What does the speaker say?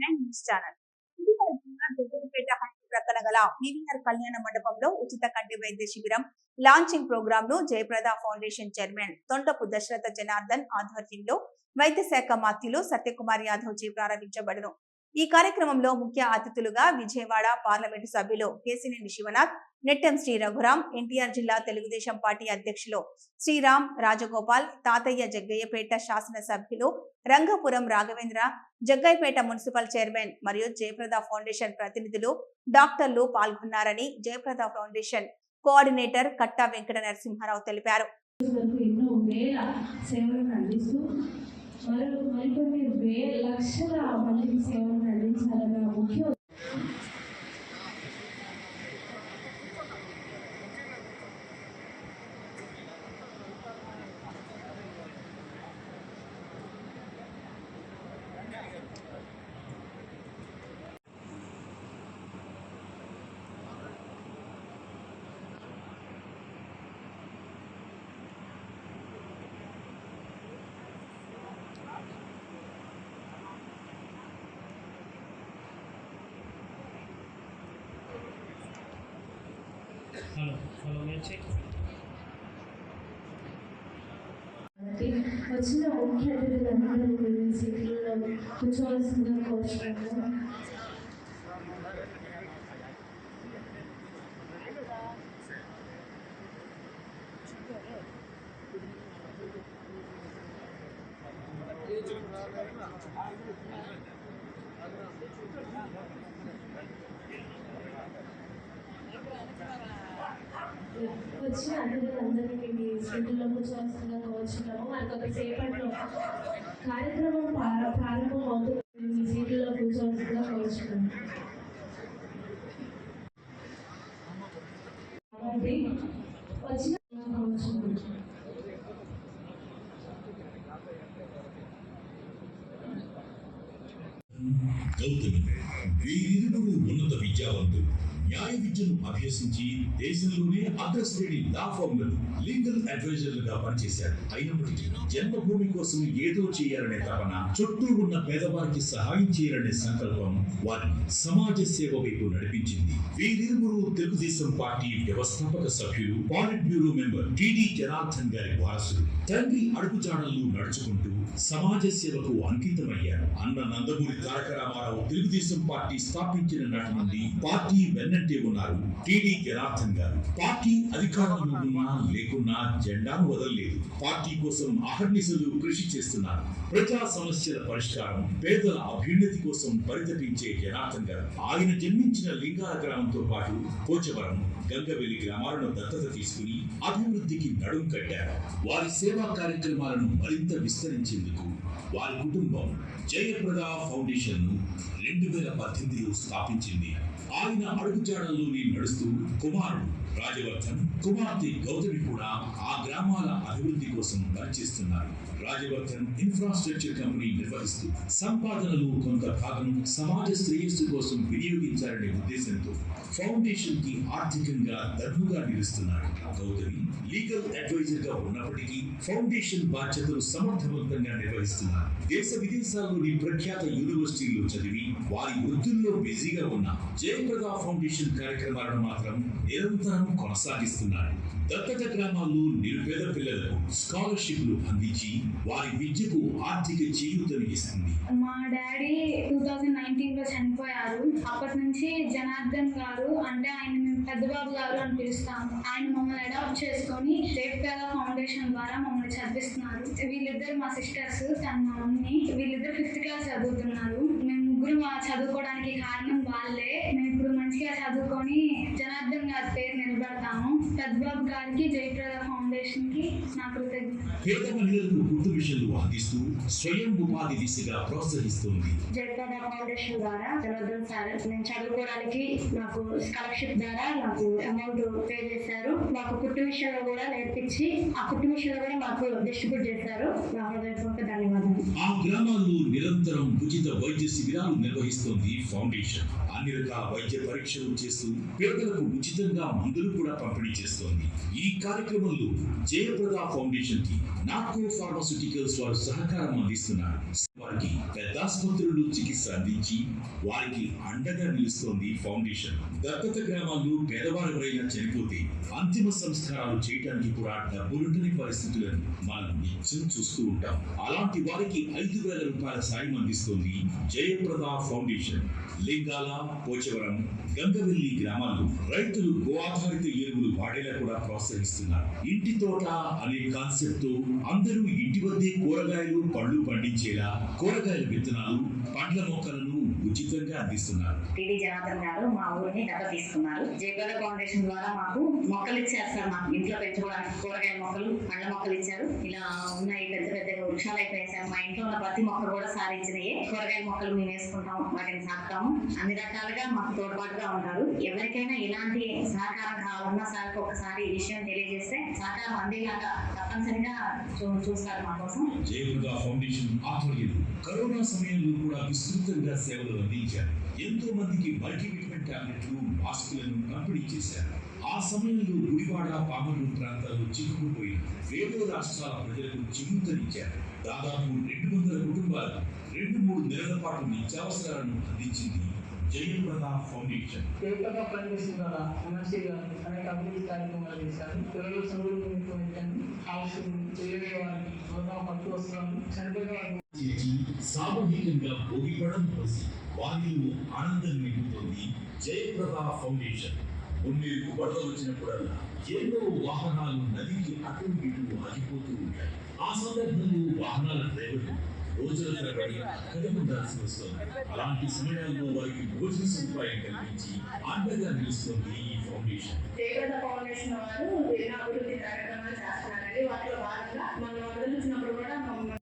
Nine news channel. ఇటీవల ప్రక్కన గల పీవీఆర్ కళ్యాణ మండపంలో ఉచిత కంటి వైద్య శిబిరం లాంచింగ్ ప్రోగ్రామ్ను జయప్రద ఫౌండేషన్ చైర్మన్ తొండపు దశరథ జనార్దన్ ఆధ్వర్యంలో వైద్య శాఖ మాత్యులు సత్యకుమార్ యాదవ్ జీ ప్రారంభించబడును. ఈ కార్యక్రమంలో ముఖ్య అతిథులుగా విజయవాడ పార్లమెంటు సభ్యులు కేసినేని శివనాథ్ నెట్టెం శ్రీ రఘురాం ఎన్టీఆర్ జిల్లా తెలుగుదేశం పార్టీ అధ్యక్షులు శ్రీరామ్ రాజగోపాల్ తాతయ్య జగ్గయ్యపేట శాసనసభ్యులు రంగపురం రాఘవేంద్ర జగ్గయ్యపేట మున్సిపల్ చైర్మన్ మరియు జయప్రద ఫౌండేషన్ ప్రతినిధులు డాక్టర్లు పాల్గొన్నారని జయప్రద ఫౌండేషన్ కోఆర్డినేటర్ కట్టా వెంకట నరసింహారావు తెలిపారు. మరికొన్ని వేల లక్షల మందికి సేవలు అందించాలన్న ముఖ్య వచ్చిన ముఖ్య అతిథులందరూ మీరు సీట్లలో కూర్చోవలసిందిగా కోరుతున్నాను వచ్చిన అతిథులందరికీ మీ సీట్లలో కూర్చోవలసిందిగా కోరుచున్నాము మనకు ఒక సేపట్లో కార్యక్రమం ప్రారంభం అవుతుంది. మీ సీట్లలో కూర్చోవలసిందిగా కోరుచున్నాము వచ్చిన కోరుచున్నాము గౌతమి వీరిరువురు ఉన్నత విద్యావంతులు. న్యాయ విద్యను అభ్యసించి దేశంలోనే అగ్రశ్రేణి లా ఫర్మ్లను లీగల్ అడ్వైజర్లుగా పనిచేశారు అయినప్పటికీ జన్మభూమి కోసం ఏదో చేయాలనే తపన చుట్టూ ఉన్న పేదవారికి సహాయం చేయాలనే సంకల్పం వారిని సమాజ సేవ వైపు నడిపించింది. వీరిరువురు తెలుగుదేశం పార్టీ వ్యవస్థాపక సభ్యులు polit bureau member TD Janardhan గారి వారసులు. తండ్రి అడుగుజాడల్లో నడుచుకుంటూ సమాజ సేవకు అంకితమయ్యారు. అన్న నందమూరి తారక రామారావు తెలుగుదేశం పార్టీ స్థాపించిన నాటి నుండి పార్టీ వెన్నంటే ఉన్నారు. టిడి జనార్దన్ గారు. పార్టీ అధికారంలో ఉన్నా లేకున్నా జెండాను వదలలేదు. పార్టీ కోసం అహర్నిశలు కృషి చేస్తున్నారు. ప్రజా సమస్యల పరిష్కారం పేదల అభ్యున్నతి కోసం పరితపించే జనార్దన్ గారు. ఆయన జన్మించిన లింగాల గ్రామంతో పాటు పోచవరం గంగవెల్లి గ్రామాలను దత్తత తీసుకుని అభివృద్ధికి నడుం కట్టారు. వారి సేవా కార్యక్రమాలను మరింత విస్తరించేందుకు వారి కుటుంబం జయప్రద ఫౌండేషన్ను రెండు వేల పద్దెనిమిదిలో స్థాపించింది. ఆయన అడుగుజాడల్లోనే నడుస్తూ కుమారుడు రాజవర్ధన్ కుమార్తె గౌతమి కూడా ఆ గ్రామాల అభివృద్ధి కోసం పనిచేస్తున్నారు. రాజవర్ధన్ ఇన్ఫ్రాస్ట్రక్చర్ కంపెనీ నిర్వహిస్తూ సంపాదనలో కొంత భాగం సమాజ శ్రేయస్సు కోసం వినియోగించాలనే ఉద్దేశంతో ఫౌండేషన్కి ఆర్థికంగా దన్నుగా నిలుస్తున్నారు గౌతమి. లీగల్ అడ్వైజర్గా ఉన్నప్పటికీ ఫౌండేషన్ బాధ్యతలు సమర్థవంతంగా నిర్వహిస్తున్నారు. దేశ విదేశాల్లోని ప్రఖ్యాత యూనివర్సిటీల్లో చదివి వారి వృద్ధుల్లో బిజీగా ఉన్న జయప్రద ఫౌండేషన్ కార్యక్రమాలను మాత్రం నిరంతరం కొనసాగిస్తున్నారు దత్తత గ్రామాల్లో నిరుపేద పిల్లలకు స్కాలర్షిప్లు అందించి వారి విద్యకు ఆర్థిక చేయూతను మా డాడీ టూ థౌజండ్ నైన్టీన్లో చనిపోయారు. అప్పటి నుంచి జనార్దన్ గారు అంటే ఆయన మేము పెద్దబాబు గారు అని పిలుస్తాము. ఆయన మమ్మల్ని అడాప్ట్ చేసుకొని రేప్ ఫౌండేషన్ ద్వారా మమ్మల్ని చదివిస్తున్నారు. వీళ్ళిద్దరు మా సిస్టర్స్ తన మా మమ్మీ. వీళ్ళిద్దరు ఫిఫ్త్ క్లాస్ చదువుతున్నారు. మేము ముగ్గురు మా చదువుకోవడానికి కారణం వాళ్ళే. మేము ఇప్పుడు మంచిగా చదువుకొని జనార్దన్ గారు పెద్దబాబు గారికి జయప్రద ఫౌండేషన్కి నా కృతజ్ఞత పేద మహిళలకు కుట్టు మిషన్లు అందిస్తూ స్వయం ఉపాధి దిశగా ప్రోత్సహిస్తుంది. జయప్రద ఫౌండేషన్ ద్వారా జనార్దన్ సార్ నేను చదువుకోవడానికి నాకు స్కాలర్షిప్ ద్వారా నాకు అమౌంట్ పే చేశారు. నాకు కుట్టు విషయంలో కూడా నేర్పించి ఆ కుట్టు విషయంలో కూడా మాకు డిస్ట్రిబ్యూట్ చేశారు. నా హృదయపూర్వక ధన్యవాదాలు. ఆ గ్రామాల్లో నిరంతరం ఉచిత వైద్య శిబిరాలు నిర్వహిస్తోంది ఫౌండేషన్. అన్ని రకాల వైద్య పరీక్షలు చేస్తూ పేదలకు ఉచితంగా మందులు కూడా పంపిణీ చేస్తోంది. ఈ కార్యక్రమంలో జయప్రద ఫౌండేషన్కి నాగ్పూర్ ఫార్మాస్యూటికల్స్ వారు సహకారం అందిస్తున్నారు. వారికి పెద్దాసుపత్రులు చికిత్స అందించి వారికి అండగా నిలుస్తోంది ఫౌండేషన్. దత్తత గ్రామాల్లో పేదవారు ఎవరైనా చనిపోతే అంతిమ సంస్కారాలు చేయడానికి కూడా డబ్బులుండని పరిస్థితులను మనం నిత్యం చూస్తూ ఉంటాం. అలాంటి వారికి ఐదు వేల రూపాయల సాయం అందిస్తోంది జయప్రద ఫౌండేషన్. లింగాల పోచవరం గంగవెల్లి గ్రామాల్లో రైతులు గో ఆధారిత ఎరువులు వాడేలా కూడా ప్రోత్సహిస్తున్నారు. ఇంటి తోట అనే కాన్సెప్ట్తో అందరూ ఇంటి వద్దే కూరగాయలు పళ్ళు పండించేలా కూరగాయల విత్తనాలు పండ్ల మొక్కలను ఉచితంగా అందిస్తున్నారు. టీడీ జనార్దన్ గారు మా ఊరిని దెబ్బ తీసుకున్నారు. జయప్రద ఫౌండేషన్ ద్వారా మాకు మొక్కలు ఇచ్చారు సార్ మాకు. ఇంట్లో పెంచుకోవడానికి కూరగాయ మొక్కలు పండ్ల మొక్కలు ఇచ్చారు. ఇలా ఉన్నాయి పెద్ద పెద్ద వృక్షాలు అయిపోయాయి సార్ మా ఇంట్లో ఉన్న ప్రతి మొక్క కూడా సార్ ఇచ్చినాయే కూరగాయ మొక్కలు మేము వేసుకుంటాం వాటిని సాకుతాము అన్ని రకాలుగా మాకు తోడ్పాటుగా ఉంటారు. ఎవరికైనా ఇలాంటి సహకారం కావాలన్నా సార్కి ఒకసారి ఈ విషయం తెలియజేస్తే సహకారం అందేలాగా తప్పనిసరిగా చూస్తారు మా కోసం. జయప్రద ఫౌండేషన్ ఆధ్వర్యంలో కరోనా సమయంలో కూడా విస్తృతంగా సేవలు అందించారు. ఎంతో మందికి మల్టీవిటమిన్ టాబ్లెట్లు మాస్కులను పంపిణీ చేశారు. ఆ సమయంలో గుడివాడ పామర్లు ప్రాంతాలు చిక్కుకుపోయి వేరే రాష్ట్రాల ప్రజలకు చిగుతనిచ్చారు దాదాపు రెండు వందల కుటుంబాలు రెండు మూడు నెలల పాటు నిత్యావసరాలను అందించింది జయప్రద ఫౌండేషన్. దేవతగా పనిచేస్తున్న ఎమ్మెల్సీ గారు అనేక అభివృద్ధి కార్యక్రమాలు చేశారు. పిల్లలు నిమిత్తమైంది హౌసింగ్ తెలియని వారికి ప్రోగ్రాం పట్టు వస్తున్నాను చనిపోయిన వారికి చేసి సామూహికంగా భోగిపడం పోసి వారిలో ఆనందం నింపుతోంది జయప్రద ఫౌండేషన్. ఉన్నీరుకు వరద వచ్చినప్పుడల్లా ఎన్నో వాహనాలు నదికి అటు ఇటు ఆగిపోతూ ఉంటాయి. ఆ సందర్భంలో వాహనాల డ్రైవర్లు భోజన ఉండాల్సి వస్తుంది అలాంటి సమయాల్లో వారికి భోజన సదుపాయం కల్పించి అండగా నిలుస్తుంది ఈ ఫౌండేషన్ ఫౌండేషన్ వారు ఎన్నో అభివృద్ధి కార్యక్రమాలు చేస్తున్నారండి వాటిలో భాగంగా మనం వరదలు